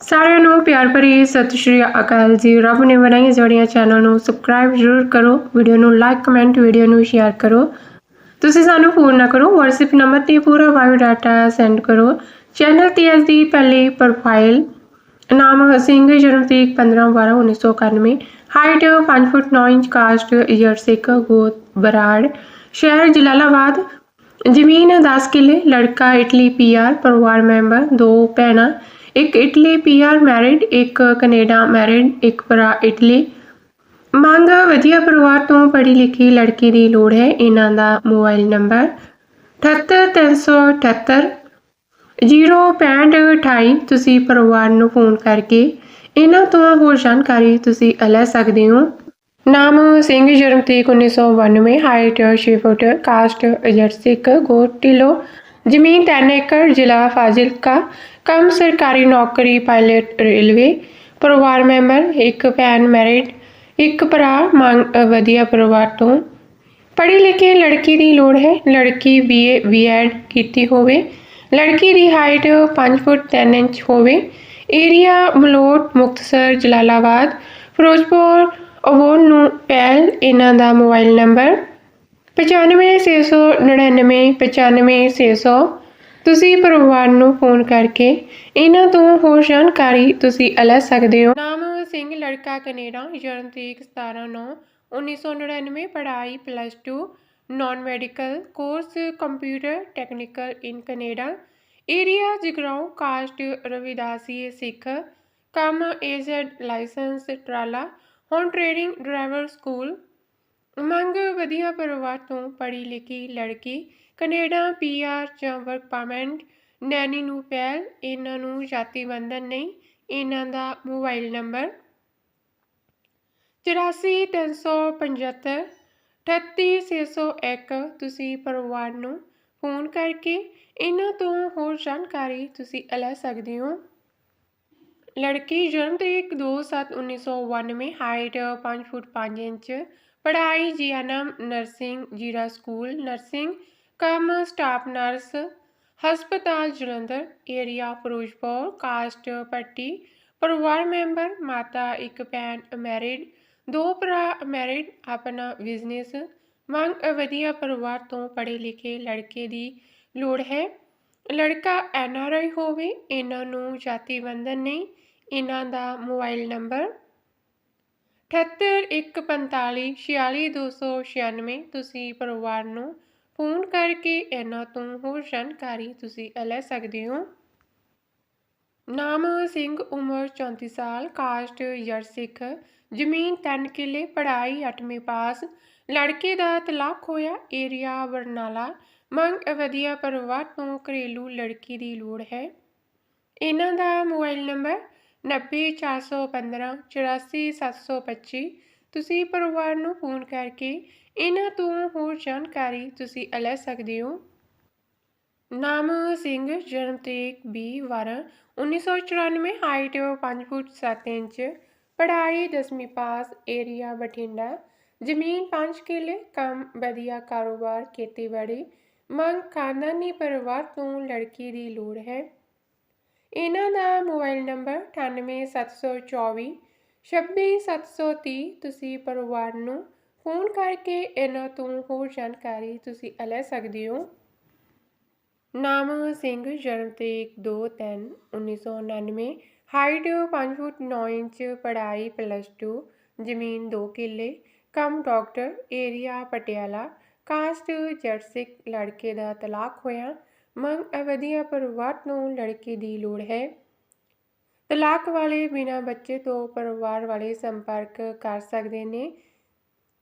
ਸਾਰਿਆਂ ਨੂੰ ਪਿਆਰ ਭਰੀ ਸਤਿ ਸ਼੍ਰੀ ਅਕਾਲ ਜੀ। ਰੱਬ ਨੇ ਬਣਾਈ ਜੋੜੀਆਂ ਚੈਨਲ ਨੂੰ ਸਬਸਕ੍ਰਾਈਬ ਜ਼ਰੂਰ ਕਰੋ ਵੀਡੀਓ ਨੂੰ ਲਾਈਕ ਕਮੈਂਟ ਵੀਡੀਓ ਨੂੰ ਸ਼ੇਅਰ ਕਰੋ। ਤੁਸੀਂ ਸਾਨੂੰ ਫੋਨ ਨਾ ਕਰੋ, WhatsApp ਨੰਬਰ ਤੇ ਪੂਰਾ ਬਾਇਓ ਡਾਟਾ ਸੈਂਡ ਕਰੋ। ਚੈਨਲ ਤੇ ਇਸ ਦੀ ਪਹਿਲੀ ਪ੍ਰੋਫਾਈਲ ਨਾਮ ਸਿੰਘ ਜਨਮ ਤਰੀਕ 15 12 1991 ਹਾਈਟ 5 ਫੁੱਟ 9 ਇੰਚ ਕਾਸਟ ਈਅਰ ਸਿੱਖ, ਗੋਤ ਬਰਾੜ। ਸ਼ਹਿਰ ਜਲਾਲਾਬਾਦ। ਜ਼ਮੀਨ 10 ਕਿੱਲੇ, ਲੜਕਾ ਇਟਲੀ ਪੀਆਰ ਪਰਿਵਾਰ ਮੈਂਬਰ, ਦੋ ਭੈਣਾਂ। ਇੱਕ ਇਟਲੀ ਪੀਆਰ ਮੈਰਿਡ ਇੱਕ ਕੈਨੇਡਾ ਮੈਰਿਡ ਇੱਕ ਭਰਾ ਇਟਲੀ। ਮੰਗ ਵਧੀਆ ਪਰਿਵਾਰ ਤੋਂ ਪੜ੍ਹੀ ਲਿਖੀ ਲੜਕੀ ਦੀ ਲੋੜ ਹੈ। ਇਹਨਾਂ ਦਾ ਮੋਬਾਈਲ ਨੰਬਰ 78378 06528 ਤੁਸੀਂ ਪਰਿਵਾਰ ਨੂੰ ਫੋਨ ਕਰਕੇ ਇਹਨਾਂ ਤੋਂ ਹੋਰ ਜਾਣਕਾਰੀ ਤੁਸੀਂ ਲੈ ਸਕਦੇ ਹੋ। ਨਾਮ ਸਿੰਘ, ਜਨਮ ਤਰੀਕ 1992 ਹਾਈਟ 6 ਫੁੱਟ ਕਾਸਟ ਜਰਸਿਕ ਗੋਤ ਢਿੱਲੋਂ ਜ਼ਮੀਨ 3 ਏਕੜ ਜ਼ਿਲ੍ਹਾ ਫਾਜ਼ਿਲਕਾ ਕੰਮ ਸਰਕਾਰੀ ਨੌਕਰੀ ਪਾਇਲਟ ਰੇਲਵੇ ਪਰਿਵਾਰ ਮੈਂਬਰ ਇੱਕ ਭੈਣ ਮੈਰਿਡ ਇੱਕ ਭਰਾ ਮੰਗ ਅ, ਵਧੀਆ ਪਰਿਵਾਰ ਤੋਂ ਪੜ੍ਹੀ ਲਿਖੀ ਲੜਕੀ ਦੀ ਲੋੜ ਹੈ ਲੜਕੀ ਬੀਏ ਬੀਐਡ ਕੀਤੀ ਹੋਵੇ ਲੜਕੀ ਦੀ ਹਾਈਟ 5 ਫੁੱਟ 3 ਇੰਚ ਹੋਵੇ ਏਰੀਆ ਮਲੋਟ ਮੁਕਤਸਰ ਜਲਾਲਾਬਾਦ ਫਿਰੋਜ਼ਪੁਰ ਅਵੋਨ ਨੂੰ ਪਹਿਲ ਇਹਨਾਂ ਦਾ ਮੋਬਾਈਲ ਨੰਬਰ 956999 95600 ਤੁਸੀਂ ਪਰਿਵਾਰ ਨੂੰ ਫੋਨ ਕਰਕੇ ਇਹਨਾਂ ਤੋਂ ਹੋਰ ਜਾਣਕਾਰੀ ਤੁਸੀਂ ਲੈ ਸਕਦੇ ਹੋ। ਨਾਮ ਸਿੰਘ, ਲੜਕਾ ਕਨੇਡਾ, ਜਨਮ ਤਰੀਕ 17 9 1999 ਪੜ੍ਹਾਈ plus 2 non medical course computer technical in Canada area Jagraon caste Ravidasi, Sikh. ਕੰਮ ਏਜ਼ਡ ਲਾਇਸੈਂਸ ਟਰਾਲਾ। ਹੁਣ ਟ੍ਰੇਡਿੰਗ ਡਰਾਈਵਰ ਸਕੂਲ ਮੰਗ ਵਧੀਆ ਪਰਿਵਾਰ ਤੋਂ ਪੜ੍ਹੀ ਲਿਖੀ ਲੜਕੀ ਕੈਨੇਡਾ, ਪੀਆਰ ਜਾਂ ਵਰਕ ਪਰਮਿਟ ਨੈਨੀ ਨੂੰ ਪਹਿਲ, ਇਹਨਾਂ ਨੂੰ ਜਾਤੀ ਬੰਧਨ ਨਹੀਂ, ਇਹਨਾਂ ਦਾ ਮੋਬਾਈਲ ਨੰਬਰ 84375 38601 ਤੁਸੀਂ ਪਰਿਵਾਰ ਨੂੰ ਫੋਨ ਕਰਕੇ ਇਹਨਾਂ ਤੋਂ ਹੋਰ ਜਾਣਕਾਰੀ ਤੁਸੀਂ ਲੈ ਸਕਦੇ ਹੋ। ਲੜਕੀ ਜਨਮ ਤਰੀਕ 2/7/1992 ਹਾਈਟ 5 ਫੁੱਟ 5 ਇੰਚ ਪੜ੍ਹਾਈ GNM nursing Zira school, nursing ਕੰਮ ਸਟਾਫ ਨਰਸ, ਹਸਪਤਾਲ ਜਲੰਧਰ, ਏਰੀਆ ਫਿਰੋਜ਼ਪੁਰ, ਕਾਸਟ ਪੱਟੀ, ਪਰਿਵਾਰ ਮੈਂਬਰ, ਮਾਤਾ ਇੱਕ ਭੈਣ ਮੈਰਿਡ ਦੋ ਭਰਾ ਮੈਰਿਡ ਆਪਣਾ ਬਿਜ਼ਨਸ ਮੰਗ ਵਧੀਆ ਪਰਿਵਾਰ ਤੋਂ ਪੜ੍ਹੇ ਲਿਖੇ ਲੜਕੇ ਦੀ ਲੋੜ ਹੈ। ਲੜਕਾ ਐਨਆਰਆਈ ਹੋਵੇ, ਇਹਨਾਂ ਨੂੰ ਜਾਤੀ ਬੰਧਨ ਨਹੀਂ, ਇਹਨਾਂ ਦਾ ਮੋਬਾਈਲ ਨੰਬਰ 7815464296 ਤੁਸੀਂ ਪਰਿਵਾਰ ਨੂੰ ਫੋਨ ਕਰਕੇ ਇਹਨਾਂ ਤੋਂ ਹੋਰ ਜਾਣਕਾਰੀ ਤੁਸੀਂ ਲੈ ਸਕਦੇ ਹੋ। ਨਾਮ ਸਿੰਘ, ਉਮਰ 34 ਸਾਲ, ਕਾਸਟ ਯਰ ਸਿੱਖ, ਜ਼ਮੀਨ 3 ਕਿੱਲੇ, ਪੜ੍ਹਾਈ 8ਵੀਂ ਪਾਸ, ਲੜਕੇ ਦਾ ਤਲਾਕ ਹੋਇਆ, ਏਰੀਆ ਬਰਨਾਲਾ, ਮੰਗ ਵਧੀਆ ਪਰਿਵਾਰ ਤੋਂ ਘਰੇਲੂ ਲੜਕੀ ਦੀ ਲੋੜ ਹੈ। ਇਹਨਾਂ ਦਾ ਮੋਬਾਈਲ ਨੰਬਰ 90415 84725 ਤੁਸੀਂ ਪਰਿਵਾਰ ਨੂੰ ਫੋਨ ਕਰਕੇ ਇਹਨਾਂ ਤੋਂ ਹੋਰ ਜਾਣਕਾਰੀ ਤੁਸੀਂ ਲੈ ਸਕਦੇ ਹੋ। ਨਾਮ ਸਿੰਘ, ਜਨਮ ਤਰੀਕ 20 12 1994 ਹਾਈਟ 5 ਫੁੱਟ 7 ਇੰਚ, ਪੜ੍ਹਾਈ 10ਵੀਂ ਪਾਸ ਏਰੀਆ ਬਠਿੰਡਾ, ਜ਼ਮੀਨ 5 ਕਿੱਲੇ, ਕੰਮ ਵਧੀਆ, ਕਾਰੋਬਾਰ, ਖੇਤੀਬਾੜੀ, ਮੰਗ ਖਾਨਦਾਨੀ ਪਰਿਵਾਰ ਤੋਂ ਲੜਕੀ ਦੀ ਲੋੜ ਹੈ। ਇਹਨਾਂ ਦਾ ਮੋਬਾਈਲ ਨੰਬਰ 98724 26730 ਤੁਸੀਂ ਪਰਿਵਾਰ ਨੂੰ ਫੋਨ ਕਰਕੇ ਇਹਨਾਂ ਤੋਂ ਹੋਰ ਜਾਣਕਾਰੀ ਤੁਸੀਂ ਲੈ ਸਕਦੇ ਹੋ। ਨਾਮ ਸਿੰਘ, ਜਨਮ ਤਰੀਕ 2/3/1999 ਹਾਈਟ 5 ਫੁੱਟ 9 ਇੰਚ, ਪੜ੍ਹਾਈ ਪਲੱਸ 2 ਜ਼ਮੀਨ 2 ਕਿੱਲੇ, ਕੰਮ ਡਾਕਟਰ ਏਰੀਆ ਪਟਿਆਲਾ ਕਾਸਟ ਜਰਸਿਕ ਲੜਕੇ ਦਾ ਤਲਾਕ ਹੋਇਆ। ਮੰਗ ਅਵਧੀਆ ਪਰਿਵਾਰ ਨੂੰ ਲੜਕੀ ਦੀ ਲੋੜ ਹੈ। ਤਲਾਕ ਵਾਲੇ ਬਿਨਾਂ ਬੱਚੇ ਤੋਂ ਪਰਿਵਾਰ ਵਾਲੇ ਸੰਪਰਕ ਕਰ ਸਕਦੇ ਨੇ।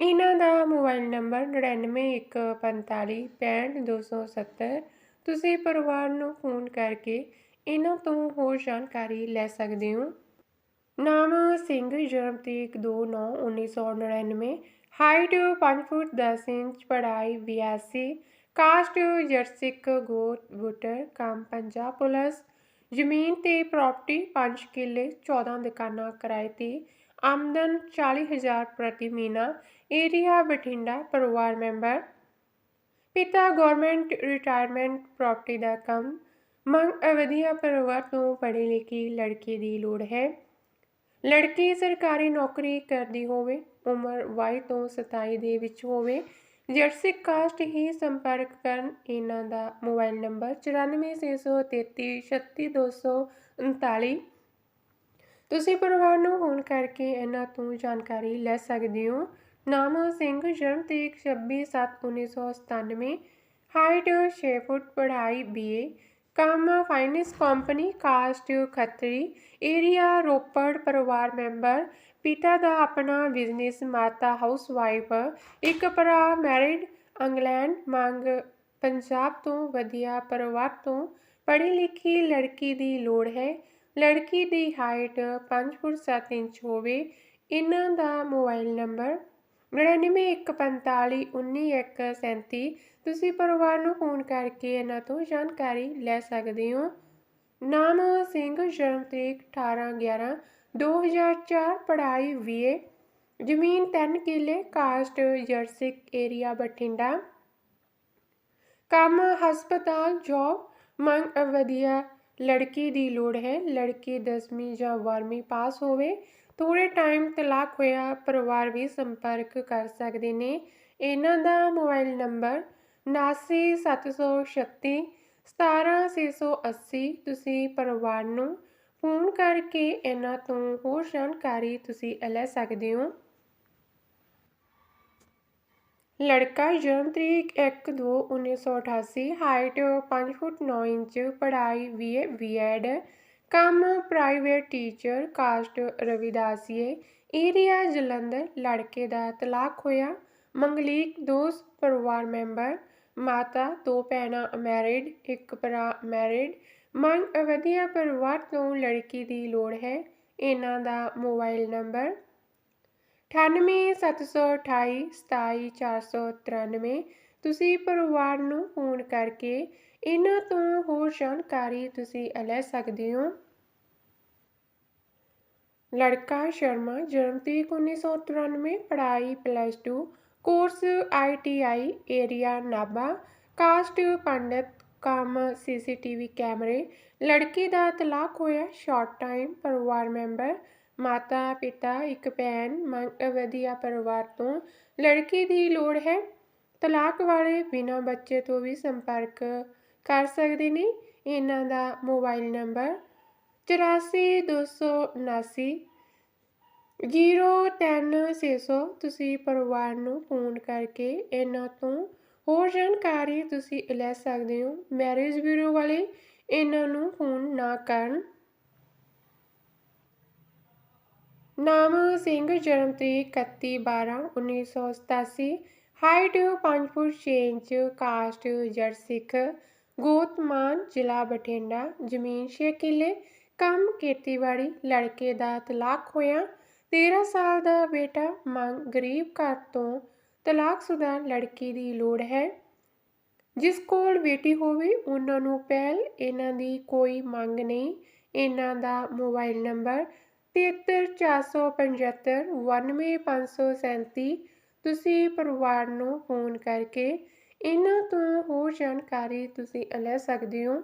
ਇਹਨਾਂ ਦਾ ਮੋਬਾਈਲ ਨੰਬਰ 9915455270 ਤੁਸੀਂ ਪਰਿਵਾਰ ਨੂੰ ਫੋਨ ਕਰਕੇ ਇਹਨਾਂ ਤੋਂ ਹੋਰ ਜਾਣਕਾਰੀ ਲੈ ਸਕਦੇ ਹੋ। ਨਾਮ ਸਿੰਘ, ਜਨਮ ਤਰੀਕ 2/9/1999 ਹਾਈਟ 5 ਫੁੱਟ 10 ਇੰਚ, ਪੜ੍ਹਾਈ 82 ਕਾਸਟ ਜਰਸਿਕ ਗੋਤ ਬੁੱਟਰ ਕੰਮ ਪੰਜਾਬ ਪੁਲਿਸ, ਜ਼ਮੀਨ ਤੇ ਪ੍ਰਾਪਰਟੀ 5 ਕਿੱਲੇ 14 ਦੁਕਾਨਾਂ ਕਿਰਾਏ ਤੇ, ਆਮਦਨ 40000 ਪ੍ਰਤੀ ਮਹੀਨਾ ਏਰੀਆ ਬਠਿੰਡਾ ਪਰਿਵਾਰ ਮੈਂਬਰ। ਪਿਤਾ ਗਵਰਨਮੈਂਟ ਰਿਟਾਇਰਮੈਂਟ ਪ੍ਰਾਪਰਟੀ ਦਾ ਕੰਮ, ਮੰਗ ਅਵਧੀਆ ਪਰਿਵਾਰ ਤੋਂ ਪੜ੍ਹੇ ਲਿਖੀ ਲੜਕੀ ਦੀ ਲੋੜ ਹੈ। ਲੜਕੀ ਸਰਕਾਰੀ ਨੌਕਰੀ ਕਰਦੀ ਹੋਵੇ, ਉਮਰ 22 ਤੋਂ 27 ਦੇ ਵਿੱਚ ਹੋਵੇ ਜਰਸੀ ਕਾਸਟ ਹੀ ਸੰਪਰਕ ਕਰਨ ਇਹਨਾਂ ਦਾ ਮੋਬਾਈਲ ਨੰਬਰ 9463336239 ਤੁਸੀਂ ਪਰਿਵਾਰ ਨੂੰ ਫੋਨ ਕਰਕੇ ਇਹਨਾਂ ਤੋਂ ਜਾਣਕਾਰੀ ਲੈ ਸਕਦੇ ਹੋ। ਨਾਮ ਸਿੰਘ, ਜਨਮ ਤਰੀਕ 26/7/1997 ਹਾਈਟ 6 ਫੁੱਟ, ਪੜ੍ਹਾਈ BA ਕਾਮਾ finance company caste Khatri, area Ropar ਪਰਿਵਾਰ ਮੈਂਬਰ, ਪਿਤਾ ਦਾ ਆਪਣਾ ਬਿਜ਼ਨਸ, ਮਾਤਾ ਹਾਊਸਵਾਈਫ, ਇੱਕ ਭਰਾ ਮੈਰਿਡ, ਇੰਗਲੈਂਡ, ਮੰਗ ਪੰਜਾਬ ਤੋਂ ਵਧੀਆ ਪਰਿਵਾਰ ਤੋਂ ਪੜ੍ਹੀ ਲਿਖੀ ਲੜਕੀ ਦੀ ਲੋੜ ਹੈ। ਲੜਕੀ ਦੀ ਹਾਈਟ 5 ਫੁੱਟ 7 ਇੰਚ ਹੋਵੇ। ਇਹਨਾਂ ਦਾ ਮੋਬਾਈਲ ਨੰਬਰ 9915419137 ਤੁਸੀਂ ਪਰਿਵਾਰ ਨੂੰ ਫੋਨ ਕਰਕੇ ਇਹਨਾਂ ਤੋਂ ਜਾਣਕਾਰੀ ਲੈ ਸਕਦੇ ਹੋ। ਨਾਮ ਸਿੰਘ, ਜਨਮ ਤਰੀਕ 18 11 2004 ਪੜ੍ਹਾਈ ਵੀਏ ਜ਼ਮੀਨ 3 ਕਿੱਲੇ, ਕਾਸਟ ਜਰਸਿਕ ਏਰੀਆ, ਬਠਿੰਡਾ। ਕੰਮ, ਹਸਪਤਾਲ, ਜੋਬ, ਮੰਗ, ਵਧੀਆ, ਲੜਕੀ ਦੀ ਲੋੜ ਹੈ। ਲੜਕੀ 10ਵੀਂ ਜਾਂ 12ਵੀਂ ਪਾਸ ਹੋਵੇ। ਥੋੜੇ ਟਾਈਮ ਤਲਾਕ ਹੋਇਆ, ਪਰਿਵਾਰ ਵੀ ਸੰਪਰਕ ਕਰ ਸਕਦੇ ਨੇ। ਇਹਨਾਂ ਦਾ ਮੋਬਾਈਲ ਨੰਬਰ 7976 17680 ਤੁਸੀਂ ਪਰਿਵਾਰ ਨੂੰ ਫੋਨ ਕਰਕੇ ਇਹਨਾਂ ਤੋਂ ਹੋਰ ਜਾਣਕਾਰੀ ਤੁਸੀਂ ਲੈ ਸਕਦੇ ਹੋ। ਲੜਕਾ ਜਨਮ ਤਰੀਕ 1/2/1988 ਹਾਈਟ 5 ਫੁੱਟ 9 ਇੰਚ, ਪੜ੍ਹਾਈ ਬੀਏ ਬੀਐਡ ਕੰਮ private teacher caste Ravidasia area Jalandhar ਲੜਕੇ ਦਾ ਤਲਾਕ ਹੋਇਆ। ਮੰਗਲੀਕ ਦੋਸਤ ਪਰਿਵਾਰ ਮੈਂਬਰ, ਮਾਤਾ, ਦੋ ਭੈਣਾਂ ਮੈਰਿਡ ਇੱਕ ਭਰਾ ਮੈਰਿਡ ਮੰਗ ਵਧੀਆ ਪਰਿਵਾਰ ਤੋਂ ਲੜਕੀ ਦੀ ਲੋੜ ਹੈ। ਇਹਨਾਂ ਦਾ ਮੋਬਾਈਲ ਨੰਬਰ 9872827493 ਤੁਸੀਂ ਪਰਿਵਾਰ ਨੂੰ ਫੋਨ ਕਰਕੇ ਇਹਨਾਂ ਤੋਂ ਹੋਰ ਜਾਣਕਾਰੀ ਤੁਸੀਂ ਲੈ ਸਕਦੇ ਹੋ। ਲੜਕਾ ਸ਼ਰਮਾ ਜਨਮ ਤਰੀਕ 1993 ਪੜ੍ਹਾਈ plus 2 course ITI area Nabha caste Pandit, ਕੰਮ ਸੀਸੀਟੀਵੀ ਕੈਮਰੇ, ਲੜਕੀ ਦਾ ਤਲਾਕ ਹੋਇਆ ਸ਼ਾਰਟ ਟਾਈਮ ਪਰਿਵਾਰ ਮੈਂਬਰ ਮਾਤਾ ਪਿਤਾ, ਇੱਕ ਭੈਣ, ਮੰਗ ਵਧੀਆ ਪਰਿਵਾਰ ਤੋਂ ਲੜਕੀ ਦੀ ਲੋੜ ਹੈ। ਤਲਾਕ ਵਾਲੇ ਬਿਨਾਂ ਬੱਚੇ ਤੋਂ ਵੀ ਸੰਪਰਕ ਕਰ ਸਕਦੇ ਨੇ। ਇਹਨਾਂ ਦਾ ਮੋਬਾਈਲ ਨੰਬਰ 84279 03600 ਤੁਸੀਂ ਪਰਿਵਾਰ ਨੂੰ ਫੋਨ ਕਰਕੇ ਇਹਨਾਂ ਤੋਂ ਹੋਰ ਜਾਣਕਾਰੀ ਤੁਸੀਂ ਲੈ ਸਕਦੇ ਹੋ। ਮੈਰਿਜ ਬਿਊਰੋ ਵਾਲੇ ਇਹਨਾਂ ਨੂੰ ਫੋਨ ਨਾ ਕਰਨ। ਨਾਮ ਸਿੰਘ, ਜਨਮ ਤਰੀਕ 31/12/1987 ਹਾਈਟ 5 ਫੁੱਟ 6 ਇੰਚ ਕਾਸਟ ਜੜ ਸਿੱਖ। ਗੋਤਮਾਨ ਜ਼ਿਲ੍ਹਾ ਬਠਿੰਡਾ। ਜ਼ਮੀਨ 6 ਕਿੱਲੇ। ਕੰਮ ਖੇਤੀਬਾੜੀ ਲੜਕੇ ਦਾ ਤਲਾਕ ਹੋਇਆ। 13 ਸਾਲ ਦਾ ਬੇਟਾ ਮੰਗ ਗਰੀਬ ਘਰ ਤੋਂ ਤਲਾਕਸ਼ੁਦਾ ਲੜਕੀ ਦੀ ਲੋੜ ਹੈ। ਜਿਸ ਕੋਲ ਬੇਟੀ ਹੋਵੇ, ਉਹਨਾਂ ਨੂੰ ਪਹਿਲ ਇਹਨਾਂ ਦੀ ਕੋਈ ਮੰਗ ਨਹੀਂ। ਇਹਨਾਂ ਦਾ ਮੋਬਾਈਲ ਨੰਬਰ 7345591537 ਤੁਸੀਂ ਪਰਿਵਾਰ ਨੂੰ ਫੋਨ ਕਰਕੇ ਇਹਨਾਂ ਤੋਂ ਹੋਰ ਜਾਣਕਾਰੀ ਤੁਸੀਂ ਲੈ ਸਕਦੇ ਹੋ।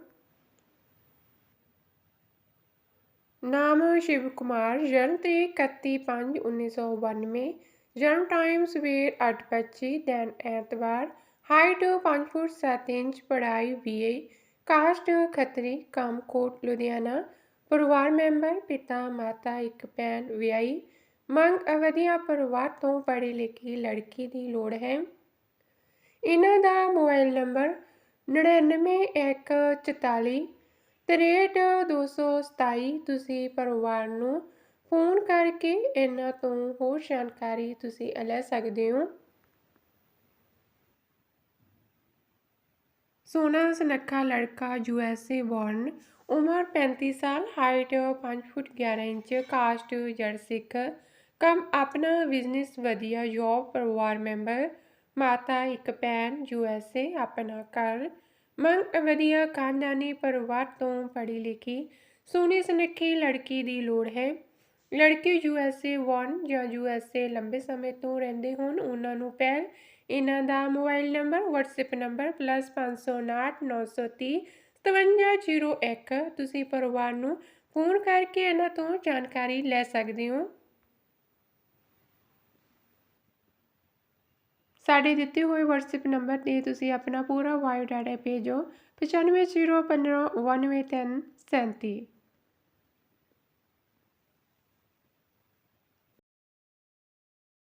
ਨਾਮ ਸ਼ਿਵ ਕੁਮਾਰ, ਜਨਮ ਤੇ 31/5/1992 ਜਨਮ ਟਾਈਮ ਸਵੇਰ 8:25 ਦਿਨ ਐਤਵਾਰ ਹਾਈਟ 5 ਫੁੱਟ 7 ਇੰਚ, ਪੜ੍ਹਾਈ ਬੀਏ ਕਾਸਟ ਖੱਤਰੀ ਕਾਮਕੋਟ ਲੁਧਿਆਣਾ, ਪਰਿਵਾਰ ਮੈਂਬਰ, ਪਿਤਾ, ਮਾਤਾ, ਇੱਕ ਭੈਣ, ਵਿਆਹੀ, ਮੰਗ ਅਵਧੀਆ ਪਰਿਵਾਰ ਤੋਂ ਪੜ੍ਹੀ ਲਿਖੀ ਲੜਕੀ ਦੀ ਲੋੜ ਹੈ। ਇਹਨਾਂ ਦਾ ਮੋਬਾਈਲ ਨੰਬਰ 9914 63227 ਤੁਸੀਂ ਪਰਿਵਾਰ ਨੂੰ ਫੋਨ ਕਰਕੇ ਇਹਨਾਂ ਤੋਂ ਹੋਰ ਜਾਣਕਾਰੀ ਤੁਸੀਂ ਲੈ ਸਕਦੇ ਹੋ। ਸੋਨਾ ਸੁਨੱਖਾ ਲੜਕਾ ਯੂ ਐੱਸ ਏ ਬੌਰਨ ਉਮਰ 35 ਸਾਲ, ਹਾਈਟ 5 ਫੁੱਟ 11 ਇੰਚ, ਕਾਸਟ ਜੜ ਸਿੱਖ, ਕੰਮ ਆਪਣਾ ਬਿਜ਼ਨਸ ਵਧੀਆ, ਜੋਬ ਪਰਿਵਾਰ ਮੈਂਬਰ, ਮਾਤਾ ਇੱਕ ਭੈਣ ਯੂ ਐੱਸ ਏ, ਆਪਣਾ ਘਰ ਮੰਗ ਵਧੀਆ ਖਾਨਦਾਨੀ ਪਰਿਵਾਰ ਤੋਂ ਪੜ੍ਹੀ ਲਿਖੀ, ਸੋਹਣੀ ਸੁਨੱਖੀ ਲੜਕੀ ਦੀ ਲੋੜ ਹੈ। ਲੜਕੀ ਯੂਐਸਏ ਵਨ ਜਾਂ ਯੂਐਸਏ ਲੰਬੇ ਸਮੇਂ ਤੋਂ ਰਹਿੰਦੇ ਹੋਣ, ਉਹਨਾਂ ਨੂੰ ਪਹਿਲ ਇਹਨਾਂ ਦਾ ਮੋਬਾਈਲ ਨੰਬਰ WhatsApp ਨੰਬਰ +509930 5701 ਤੁਸੀਂ ਪਰਿਵਾਰ ਨੂੰ ਫੋਨ ਕਰਕੇ ਇਹਨਾਂ ਤੋਂ ਜਾਣਕਾਰੀ ਲੈ ਸਕਦੇ ਹੋ। ਸਾਡੇ ਦਿੱਤੇ ਹੋਏ WhatsApp ਨੰਬਰ ਤੇ ਤੁਸੀਂ ਆਪਣਾ ਪੂਰਾ ਬਾਇਓਡਾਟਾ ਭੇਜੋ 9501591337